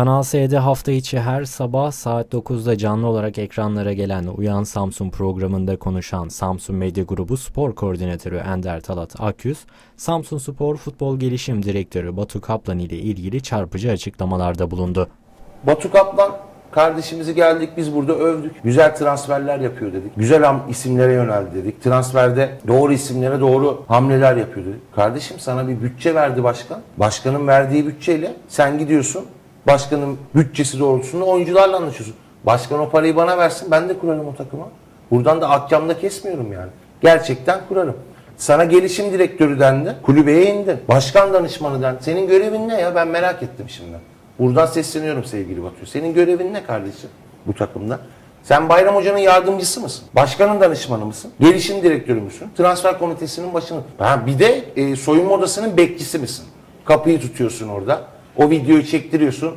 Kanal S'de hafta içi her sabah saat 9'da canlı olarak ekranlara gelen Uyan Samsun programında konuşan Samsun Medya Grubu Spor Koordinatörü Ender Talat Akyüz, Samsun Spor Futbol Gelişim Direktörü Batu Kaplan ile ilgili çarpıcı açıklamalarda bulundu. Batu Kaplan kardeşimizi geldik biz burada övdük. Güzel transferler yapıyor dedik. Güzel ham- isimlere yöneldi dedik. Transferde doğru isimlere doğru hamleler yapıyor dedik. Kardeşim sana bir bütçe verdi başkan. Başkanın verdiği bütçeyle sen gidiyorsun. Başkanın bütçesi doğrultusunda oyuncularla anlaşıyorsun. Başkan o parayı bana versin ben de kurarım o takıma. Buradan da akşamda kesmiyorum yani. Gerçekten kurarım. Sana gelişim direktörü dendi. Kulübeye indin. Başkan danışmanı dendi. Senin görevin ne ya? Ben merak ettim şimdi. Buradan sesleniyorum sevgili Batu. Senin görevin ne kardeşim bu takımda? Sen Bayram Hoca'nın yardımcısı mısın? Başkanın danışmanı mısın? Gelişim direktörü müsün? Transfer komitesinin başını. Ha, bir de e, soyunma odasının bekçisi misin? Kapıyı tutuyorsun orada. O videoyu çektiriyorsun.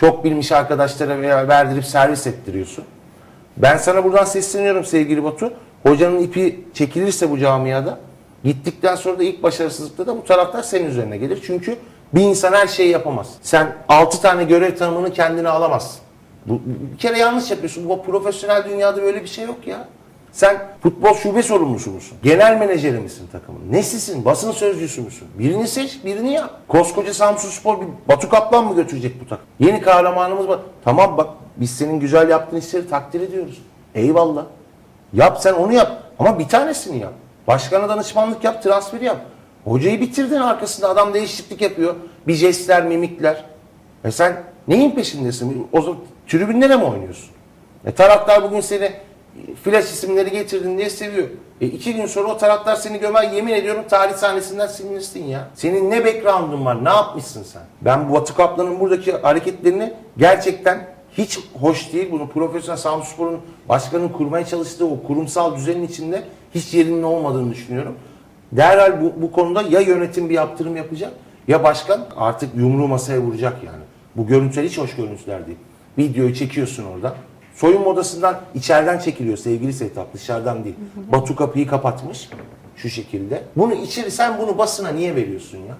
Çok bilmiş arkadaşlara veya verdirip servis ettiriyorsun. Ben sana buradan sesleniyorum sevgili Batu. Hocanın ipi çekilirse bu camiada gittikten sonra da ilk başarısızlıkta da bu taraftar senin üzerine gelir. Çünkü bir insan her şeyi yapamaz. Sen 6 tane görev tanımını kendine alamazsın. Bu, bir kere yanlış yapıyorsun. Bu profesyonel dünyada böyle bir şey yok ya. Sen futbol şube sorumlusu musun? Genel menajeri misin takımın? Nesisin? Basın sözcüsü müsün? Birini seç, birini yap. Koskoca Samsun Spor bir Batu Kaplan mı götürecek bu takım? Yeni kahramanımız var. Tamam bak biz senin güzel yaptığın işleri takdir ediyoruz. Eyvallah. Yap sen onu yap. Ama bir tanesini yap. Başkana danışmanlık yap, transferi yap. Hocayı bitirdin arkasında adam değişiklik yapıyor. Bir jestler, mimikler. E sen neyin peşindesin? O zaman tribünlere mi oynuyorsun? E taraftar bugün seni flash isimleri getirdin diye seviyor. E iki gün sonra o taraftar seni gömer yemin ediyorum tarih sahnesinden silinirsin ya. Senin ne background'un var? Ne yapmışsın sen? Ben bu Batı Kaplan'ın buradaki hareketlerini gerçekten hiç hoş değil. Bunu profesyonel Samsunspor'un başkanının kurmaya çalıştığı o kurumsal düzenin içinde hiç yerinin olmadığını düşünüyorum. Derhal bu, bu konuda ya yönetim bir yaptırım yapacak ya başkan artık yumruğu masaya vuracak yani. Bu görüntüler hiç hoş görüntüler değil. Videoyu çekiyorsun orada. Soyunma odasından içeriden çekiliyor sevgili Setap dışarıdan değil. Batu kapıyı kapatmış şu şekilde. Bunu içeri sen bunu basına niye veriyorsun ya?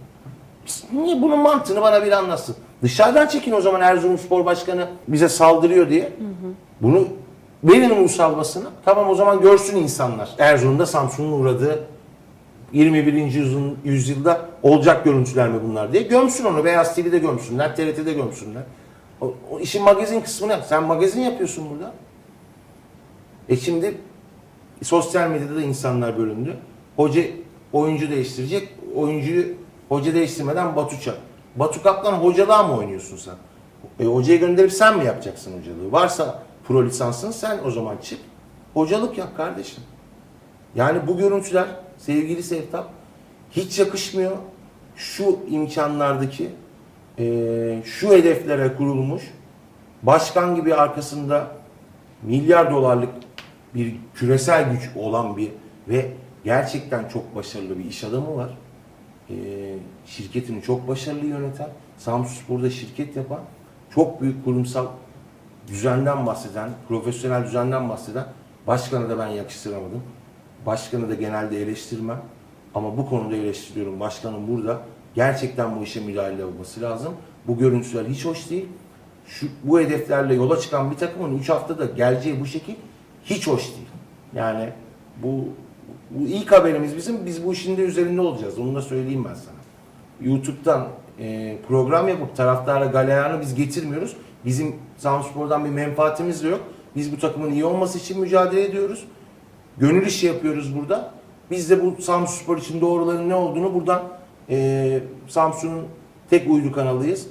Niye bunun mantığını bana bir anlatsın. Dışarıdan çekin o zaman Erzurumspor Başkanı bize saldırıyor diye. Bunu verin ulusal basına. Tamam o zaman görsün insanlar. Erzurum'da Samsun'un uğradığı 21. yüzyılın- yüzyılda olacak görüntüler mi bunlar diye. Gömsün onu. Beyaz TV'de gömsünler, TRT'de gömsünler. O, o işin magazin kısmını yap. Sen magazin yapıyorsun burada. E şimdi sosyal medyada da insanlar bölündü. Hoca oyuncu değiştirecek. Oyuncuyu hoca değiştirmeden Batu Çak. Batu Kaplan hocalığa mı oynuyorsun sen? E, hocayı gönderip sen mi yapacaksın hocalığı? Varsa pro lisansın sen o zaman çık. Hocalık yap kardeşim. Yani bu görüntüler sevgili Sevtap hiç yakışmıyor. Şu imkanlardaki eee, şu hedeflere kurulmuş başkan gibi arkasında milyar dolarlık bir küresel güç olan bir ve gerçekten çok başarılı bir iş adamı var. Eee, şirketini çok başarılı yöneten, Samsunspor'da şirket yapan, çok büyük kurumsal düzenden bahseden, profesyonel düzenden bahseden başkanı da ben yakıştıramadım. Başkanı da genelde eleştirmem. Ama bu konuda eleştiriyorum. Başkanın burada gerçekten bu işe müdahale olması lazım. Bu görüntüler hiç hoş değil. Şu, bu hedeflerle yola çıkan bir takımın 3 haftada geleceği bu şekil hiç hoş değil. Yani bu, bu ilk haberimiz bizim. Biz bu işin de üzerinde olacağız. Onu da söyleyeyim ben sana. YouTube'dan e, program yapıp taraftara galeyanı biz getirmiyoruz. Bizim Samsunspor'dan bir menfaatimiz de yok. Biz bu takımın iyi olması için mücadele ediyoruz. Gönül işi yapıyoruz burada. Biz de bu Samsunspor için doğruların ne olduğunu buradan e, Samsun'un tek uydu kanalıyız.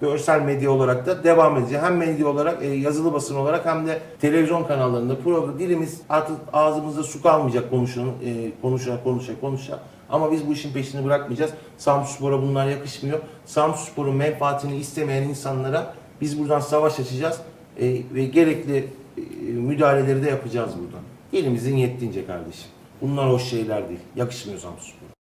Görsel medya olarak da devam edeceğiz. Hem medya olarak, e, yazılı basın olarak hem de televizyon kanallarında program dilimiz artık ağzımızda su kalmayacak konuşan, e, konuşa konuşa konuşa. Ama biz bu işin peşini bırakmayacağız. Samsunspor'a bunlar yakışmıyor. Samsunspor'un menfaatini istemeyen insanlara biz buradan savaş açacağız e, ve gerekli e, müdahaleleri de yapacağız buradan. Elimizin yettiğince kardeşim. Bunlar hoş şeyler değil. Yakışmıyor Samsunspor'a.